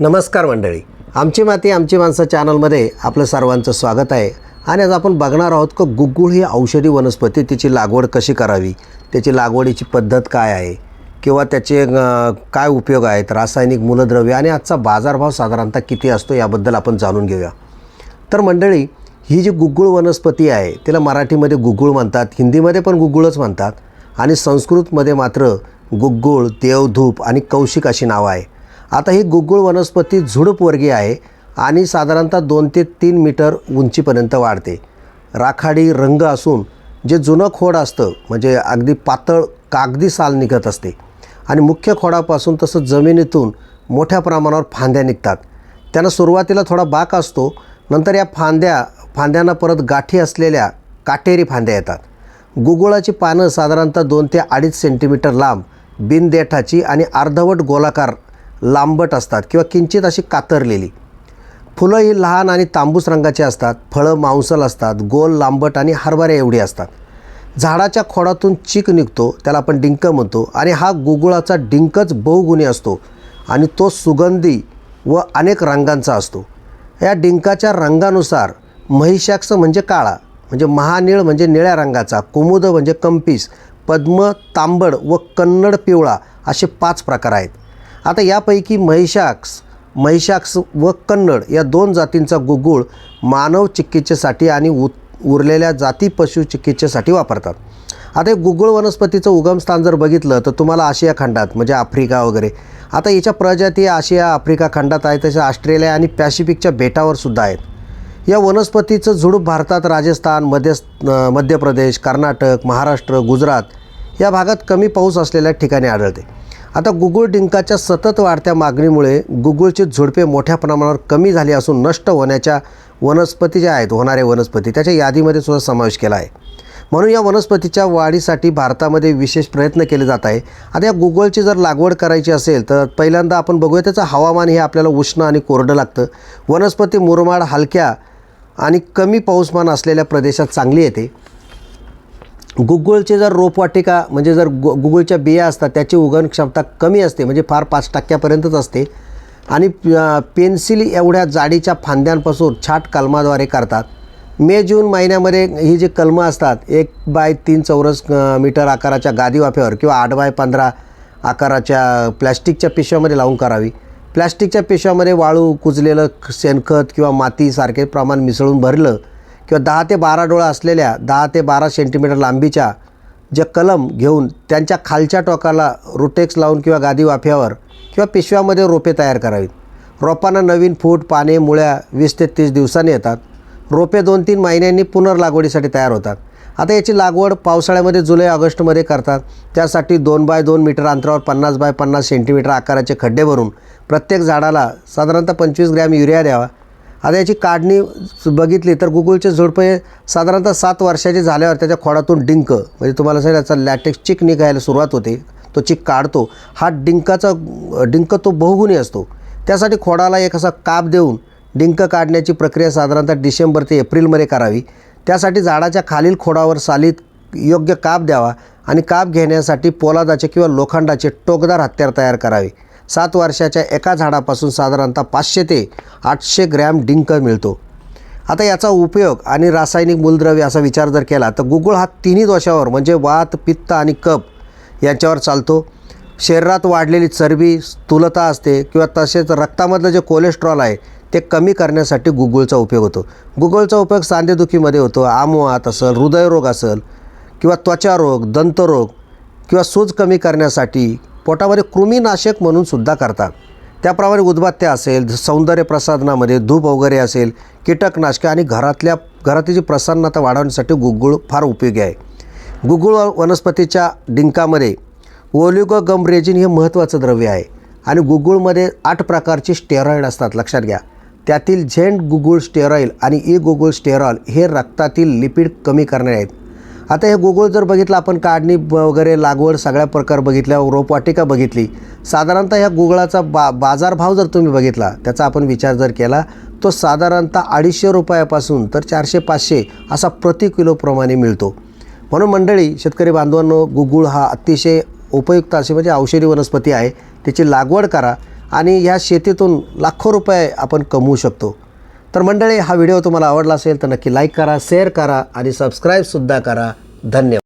नमस्कार मंडळी. आमची माती आमची माणसं चॅनलमध्ये आपलं सर्वांचं स्वागत आहे. आणि आज आपण बघणार आहोत की गुग्गुळ ही औषधी वनस्पती तिची लागवड कशी करावी त्याची लागवडीची पद्धत काय आहे किंवा त्याचे काय उपयोग आहेत रासायनिक मूलद्रव्य आणि आजचा बाजारभाव साधारणतः किती असतो याबद्दल आपण जाणून घेऊया. तर मंडळी ही जी गुग्गुळ वनस्पती आहे तिला मराठीमध्ये गुग्गुळ म्हणतात हिंदीमध्ये पण गुग्गुळच म्हणतात आणि संस्कृतमध्ये मात्र गुग्गुळ देवधूप आणि कौशिक अशी नावं आहे आता ही गुगुळ वनस्पती झुडूपवर्गीय आहे आणि साधारणतः दोन ते तीन मीटर उंचीपर्यंत वाढते. राखाडी रंग असून जे जुनं खोड असतं म्हणजे अगदी पातळ कागदी साल निघत असते. आणि मुख्य खोडापासून तसं जमिनीतून मोठ्या प्रमाणावर फांद्या निघतात. त्यांना सुरुवातीला थोडा बाक असतो नंतर या फांद्या फांद्यांना परत गाठी असलेल्या काटेरी फांद्या येतात. गुगुळाची पानं साधारणतः दोन ते अडीच सेंटीमीटर लांब बिनदेठाची आणि अर्धवट गोलाकार लांबट असतात किंवा किंचित अशी कातरलेली. फुलं ही लहान आणि तांबूस रंगाची असतात फळं मांसल असतात गोल लांबट आणि हरभरे एवढी असतात. झाडाच्या खोडातून चीक निघतो त्याला आपण डिंक म्हणतो आणि हा गुगुळाचा डिंकच बहुगुणी असतो आणि तो सुगंधी व अनेक रंगांचा असतो. या डिंकाच्या रंगानुसार महिषाक्ष म्हणजे काळा म्हणजे महानिळ म्हणजे निळ्या रंगाचा कुमुद म्हणजे कंपीस पद्म तांबड व कन्नड पिवळा असे पाच प्रकार आहेत. आता यापैकी महिषाक्ष महिषाक्ष व कन्नड या दोन जातींचा गुगुळ मानव चिकित्सेसाठी आणि उ उरलेल्या जाती पशु चिकित्सेसाठी वापरतात. आता हे गुगुळ वनस्पतीचं उगमस्थान जर बघितलं तर तुम्हाला आशिया खंडात म्हणजे आफ्रिका वगैरे आता याच्या प्रजाती आशिया आफ्रिका खंडात आहेत तसे ऑस्ट्रेलिया आणि पॅसिफिकच्या बेटावर सुद्धा आहेत. या वनस्पतीचं झुडूप भारतात राजस्थान मध्य मध्य प्रदेश कर्नाटक महाराष्ट्र गुजरात या भागात कमी पाऊस असलेल्या ठिकाणी आढळते. आता गुगुळ डिंकाच्या सतत वाढत्या मागणीमुळे गुगुळची झुडपे मोठ्या प्रमाणावर कमी झाली असून नष्ट होण्याच्या वनस्पती ज्या आहेत होणाऱ्या वनस्पती त्याच्या यादीमध्ये सुद्धा समावेश केला आहे. म्हणून या वनस्पतीच्या वाढीसाठी भारतामध्ये विशेष प्रयत्न केले जात आहे आता या गुगलची जर लागवड करायची असेल तर पहिल्यांदा आपण बघूया त्याचं हवामान हे आपल्याला उष्ण आणि कोरडं लागतं. वनस्पती मुरमाड हलक्या आणि कमी पाऊसमान असलेल्या प्रदेशात चांगली येते. गुगुळचे जर रोपवाटिका म्हणजे जर गु गुगुळच्या बिया असतात त्याची उगवण क्षमता कमी असते म्हणजे फार पाच टक्क्यापर्यंतच असते आणि पेन्सिल एवढ्या जाडीच्या फांद्यांपासून छाट कलमाद्वारे करतात. मे जून महिन्यामध्ये ही जी कलमं असतात एक बाय तीन चौरस मीटर आकाराच्या गादी वाफ्यावर किंवा आठ बाय पंधरा आकाराच्या प्लॅस्टिकच्या पिशव्यामध्ये लावून करावी. प्लॅस्टिकच्या पिशव्यामध्ये वाळू कुजलेलं शेणखत किंवा मातीसारखे प्रमाण मिसळून भरलं किंवा दहा ते बारा डोळा असलेल्या दहा ते बारा सेंटीमीटर लांबीच्या ज्या कलम घेऊन त्यांच्या खालच्या टोकाला रोटेक्स लावून किंवा गादी वाफ्यावर किंवा पिशव्यामध्ये रोपे तयार करावीत. रोपांना नवीन फूट पाने मुळ्या वीस ते तीस दिवसांनी येतात. रोपे दोन तीन महिन्यांनी पुनर्लागवडीसाठी तयार होतात. आता याची लागवड पावसाळ्यामध्ये जुलै ऑगस्टमध्ये करतात. त्यासाठी दोन बाय दोन मीटर अंतरावर पन्नास बाय पन्नास सेंटीमीटर आकाराचे खड्डे भरून प्रत्येक झाडाला साधारणतः पंचवीस ग्रॅम युरिया द्यावा. आता याची काढणी बघितली तर गुगुळचे हे साधारणतः सात वर्षाचे झाल्यावर त्याच्या खोडातून डिंक म्हणजे तुम्हाला सांगितलं याचा लॅटेक्स चिक निघायला सुरुवात होते तो चिक काढतो. हा डिंकाचा डिंक तो बहुगुणी असतो. त्यासाठी खोडाला एक असा काप देऊन डिंक काढण्याची प्रक्रिया साधारणतः डिसेंबर ते एप्रिलमध्ये करावी. त्यासाठी झाडाच्या खालील खोडावर सालीत योग्य काप द्यावा आणि काप घेण्यासाठी पोलादाचे किंवा लोखंडाचे टोकदार हत्यार तयार करावे. सात वर्षाच्या एका झाडापासून साधारणतः पाचशे ते आठशे ग्रॅम डिंक मिळतो. आता याचा उपयोग आणि रासायनिक मूलद्रव्य असा विचार जर केला तर गुगुळ हा तिन्ही दोषावर म्हणजे वात पित्त आणि कप यांच्यावर चालतो. शरीरात वाढलेली चरबी स्थूलता असते किंवा तसेच रक्तामधलं जे कोलेस्ट्रॉल आहे ते कमी करण्यासाठी गुगुळचा उपयोग होतो. गुगुळचा उपयोग सांधेदुखीमध्ये होतो आमवात असेल हृदयरोग असेल किंवा त्वचारोग दंतरोग किंवा सूज कमी करण्यासाठी पोटामध्ये कृमीनाशक म्हणून सुद्धा करतात. त्याप्रमाणे उदबत्त्या असेल सौंदर्य प्रसाधनामध्ये धूप वगैरे असेल कीटकनाशके आणि घरातल्या घरातील जी प्रसन्नता वाढवण्यासाठी गुगुळ फार उपयोगी आहे. गुगुळ वनस्पतीच्या डिंकामध्ये ओलिगो गम रेजिन हे महत्त्वाचं द्रव्य आहे आणि गुगुळमध्ये आठ प्रकारचे स्टेरॉईड असतात लक्षात घ्या. त्यातील झेंट गुगुळ स्टेरॉईल आणि ई गुगुळ स्टेरॉल हे रक्तातील लिपिड कमी करणारे आहेत. आता हे गुगुळ जर बघितलं आपण काढणी ब- वगैरे लागवड सगळ्या प्रकार बघितल्या रोपवाटिका बघितली साधारणतः ह्या गोगळाचा बा बाजारभाव जर तुम्ही बघितला त्याचा आपण विचार जर केला तो साधारणतः अडीचशे रुपयापासून तर चारशे पाचशे असा प्रति किलोप्रमाणे मिळतो. म्हणून मंडळी शेतकरी बांधवांनो गुगुळ हा अतिशय उपयुक्त अशी म्हणजे औषधी वनस्पती आहे त्याची लागवड करा आणि ह्या शेतीतून लाखो रुपये आपण कमवू शकतो. तर मंडळी हा व्हिडिओ तुम्हाला आवडला असेल तर नक्की लाईक करा शेअर करा आणि सबस्क्राईबसुद्धा करा. धन्यवाद.